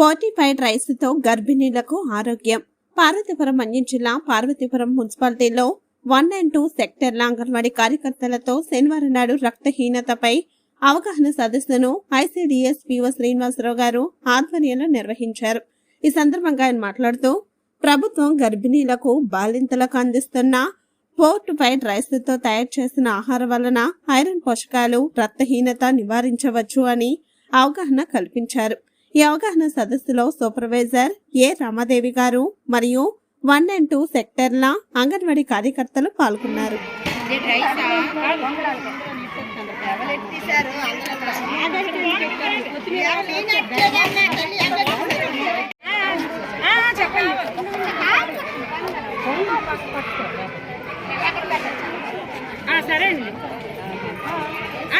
Fortified రైస్తో గర్భిణీలకు ఆరోగ్యం. పార్వతీపురం మన్యం జిల్లా పార్వతీపురం మున్సిపాలిటీలో వన్ అండ్ టూ సెక్టర్ల అంగన్వాడీ కార్యకర్తలతో శనివారం నాడు రక్తహీనతపై అవగాహన సదస్సును ఐసీడీఎస్ పిఓ శ్రీనివాసరావు గారు ఆధ్వర్యంలో నిర్వహించారు. ఈ సందర్భంగా ఆయన మాట్లాడుతూ ప్రభుత్వం గర్భిణీలకు బాలింతలకు అందిస్తున్న ఫోర్టిఫైడ్ రైస్తో తయారు చేసిన ఆహారం వలన ఐరన్ పోషకాలు రక్తహీనత నివారించవచ్చు అని అవగాహన కల్పించారు. ఈ అవగాహన సదస్సులో సూపర్వైజర్ ఏ రమాదేవి గారు మరియు వన్ అండ్ టూ సెక్టర్ల అంగన్వాడీ కార్యకర్తలు పాల్గొన్నారు. చెప్పండి అండి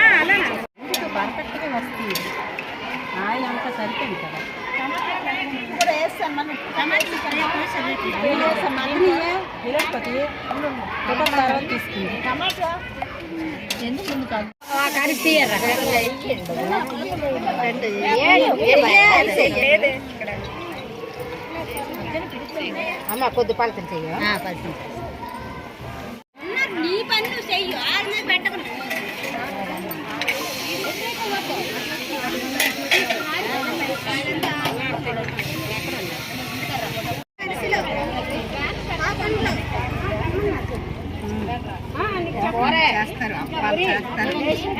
అలానే పర్ఫెక్ట్గా వస్తుంది ఆయిల్ అంతా సరిపోయింది కదా విరక్పతి తర్వాత తీసుకుంది అమ్మ కొద్ది పలకం చెయ్యి నీ పని నువ్వు చెయ్యి చేస్తారు అప్పాలు చేస్తారు.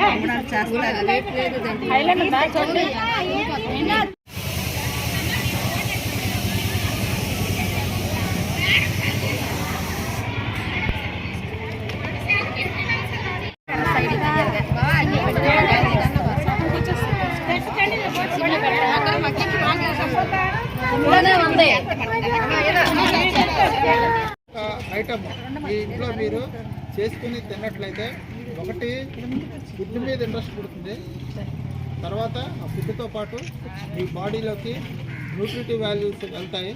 అమ్మడాలు చేస్తారు. ఐటమ్. ఇంట్లో మీరు చేసుకుని తిన్నట్లయితే ఒకటి ఫుడ్ మీద ఇంట్రెస్ట్ పుడుతుంది. తర్వాత ఆ ఫుడ్తో పాటు మీ బాడీలోకి న్యూట్రిటివ్ వాల్యూస్ వెళ్తాయి.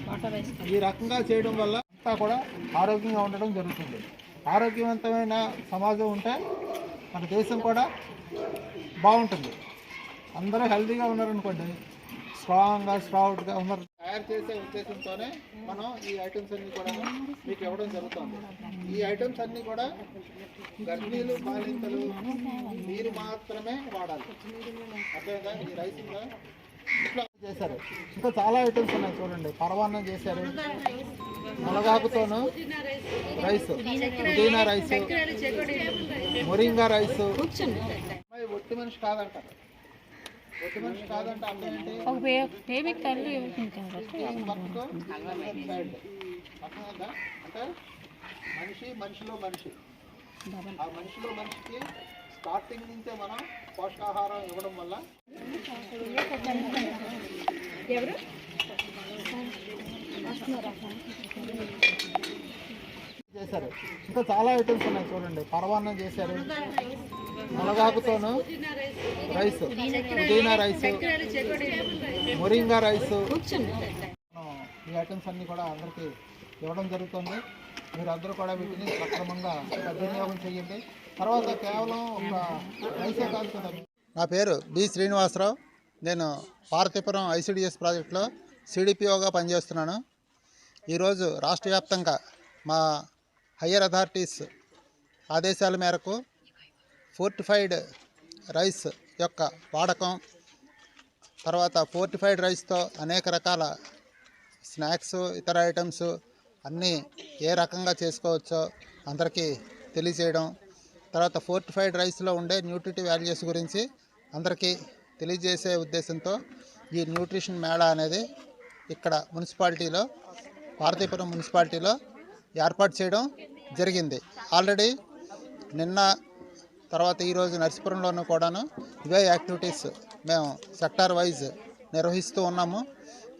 ఈ రకంగా చేయడం వల్ల అంతా కూడా ఆరోగ్యంగా ఉండడం జరుగుతుంది. ఆరోగ్యవంతమైన సమాజం ఉంటే మన దేశం కూడా బాగుంటుంది. అందరూ హెల్తీగా ఉన్నారనుకోండి స్ట్రాంగ్గా స్ట్రౌట్గా ఉన్నారు. తయారు చేసే ఉద్దేశంతోనే మనం ఈ ఐటమ్స్ అన్ని కూడా మీకు ఇవ్వడం జరుగుతుంది. ఈ ఐటమ్స్ అన్ని కూడా గర్భిణీలు బాలింతలు మీరు మాత్రమే వాడాలి. అర్థమైందా? ఈ రైస్ ఇంట్లో చేశారు. ఇంకా చాలా ఐటమ్స్ ఉన్నాయి చూడండి. పరవాన్నం చేశారు. మునగాకుతోను రైస్ పుదీనా రైస్ మొరింగా రైస్. ఒట్టి మనిషి కాదంటారు. ఏంటి బేబీ తల్లి అంటే మనిషి మనిషిలో మనిషి ఆ మనిషిలో మనిషికి స్టార్టింగ్ నుంచే మనం పోషకాహారం ఇవ్వడం వల్ల చేశారు. ఇంకా చాలా ఐటమ్స్ ఉన్నాయి చూడండి. పరవాన్నం చేశారు. మునగాకుతోను రైస్ పుదీనా రైస్ మొరింగా రైస్. ఈ ఐటమ్స్ అన్ని కూడా అందరికీ ఇవ్వడం జరుగుతుంది. మీరు అందరూ కూడా వీటిని సక్రమంగా సద్వినియోగం చేయండి. తర్వాత కేవలం ఒక రైసే కాదు కదా నా పేరు బి శ్రీనివాసరావు. నేను పార్తీపురం ఐసిడిఎస్ ప్రాజెక్టులో సిడిపిఓగా పనిచేస్తున్నాను. ఈరోజు రాష్ట్ర వ్యాప్తంగా మా హయ్యర్ అథారిటీస్ ఆదేశాల మేరకు ఫోర్టిఫైడ్ రైస్ యొక్క వాడకం తర్వాత ఫోర్టిఫైడ్ రైస్తో అనేక రకాల స్నాక్స్ ఇతర ఐటమ్స్ అన్నీ ఏ రకంగా చేసుకోవచ్చో అందరికీ తెలియజేయడం తర్వాత ఫోర్టిఫైడ్ రైస్లో ఉండే న్యూట్రిటివ్ వాల్యూస్ గురించి అందరికీ తెలియజేసే ఉద్దేశంతో ఈ న్యూట్రిషన్ మేళా అనేది ఇక్కడ మున్సిపాలిటీలో పార్వతీపురం మున్సిపాలిటీలో ఏర్పాటు చేయడం జరిగింది. ఆల్రెడీ నిన్న తర్వాత ఈరోజు నర్సీపురంలోనూ కూడాను ఇవే యాక్టివిటీస్ మేము సెక్టార్ వైజ్ నిర్వహిస్తూ ఉన్నాము.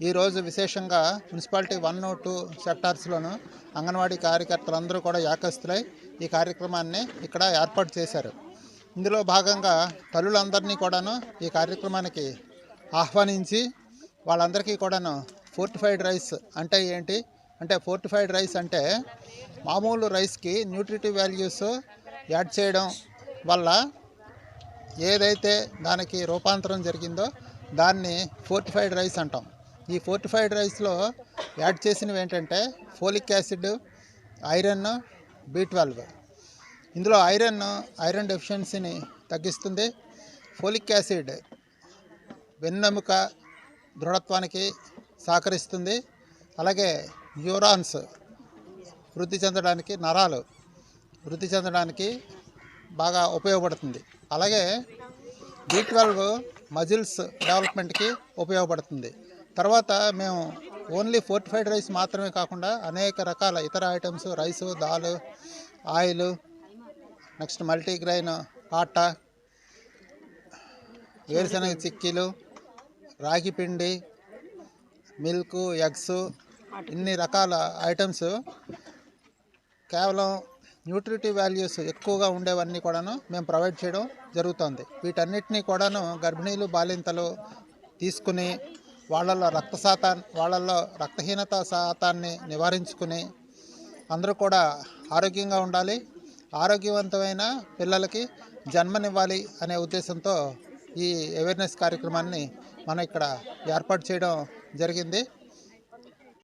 ఈరోజు విశేషంగా మున్సిపాలిటీ వన్ టూ సెక్టార్స్లోను అంగన్వాడీ కార్యకర్తలందరూ కూడా యాకస్తులై ఈ కార్యక్రమాన్ని ఇక్కడ ఏర్పాటు చేశారు. ఇందులో భాగంగా తల్లులందరినీ కూడాను ఈ కార్యక్రమానికి ఆహ్వానించి వాళ్ళందరికీ కూడాను ఫోర్టిఫైడ్ రైస్ అంటే ఏంటి? అంటే ఫోర్టిఫైడ్ రైస్ అంటే మామూలు రైస్కి న్యూట్రిటివ్ వాల్యూస్ యాడ్ చేయడం వల్ల ఏదైతే దానికి రూపాంతరం జరిగిందో దాన్ని ఫోర్టిఫైడ్ రైస్ అంటాం. ఈ ఫోర్టిఫైడ్ రైస్లో యాడ్ చేసినవి ఏంటంటే folic acid iron B twelve. ఇందులో ఐరన్ ఐరన్ డెఫిషియన్సీని తగ్గిస్తుంది. ఫోలిక్ యాసిడ్ వెన్నెముక దృఢత్వానికి సహకరిస్తుంది. అలాగే న్యూరాన్స్ వృద్ధి చెందడానికి నరాలు వృద్ధి చెందడానికి బాగా ఉపయోగపడుతుంది. అలాగే బి ట్వెల్వ్ మజిల్స్ డెవలప్మెంట్కి ఉపయోగపడుతుంది. తర్వాత మేము ఓన్లీ ఫోర్టిఫైడ్ రైస్ మాత్రమే కాకుండా అనేక రకాల ఇతర items rice dal oil next multigrain atta వేరుశనగ చిక్కీలు రాగి పిండి మిల్క్ ఎగ్స్ ఇన్ని రకాల ఐటమ్స్ కేవలం న్యూట్రిటివ్ వాల్యూస్ ఎక్కువగా ఉండేవన్నీ కూడాను మేము ప్రొవైడ్ చేయడం జరుగుతుంది. వీటన్నిటినీ కూడాను గర్భిణీలు బాలింతలు తీసుకుని వాళ్ళల్లో రక్త శాతాన్ని వాళ్ళల్లో రక్తహీనత శాతాన్ని నివారించుకుని అందరూ కూడా ఆరోగ్యంగా ఉండాలి. ఆరోగ్యవంతమైన పిల్లలకి జన్మనివ్వాలి అనే ఉద్దేశంతో ఈ అవేర్నెస్ కార్యక్రమాన్ని మనం ఇక్కడ ఏర్పాటు చేయడం జరిగింది.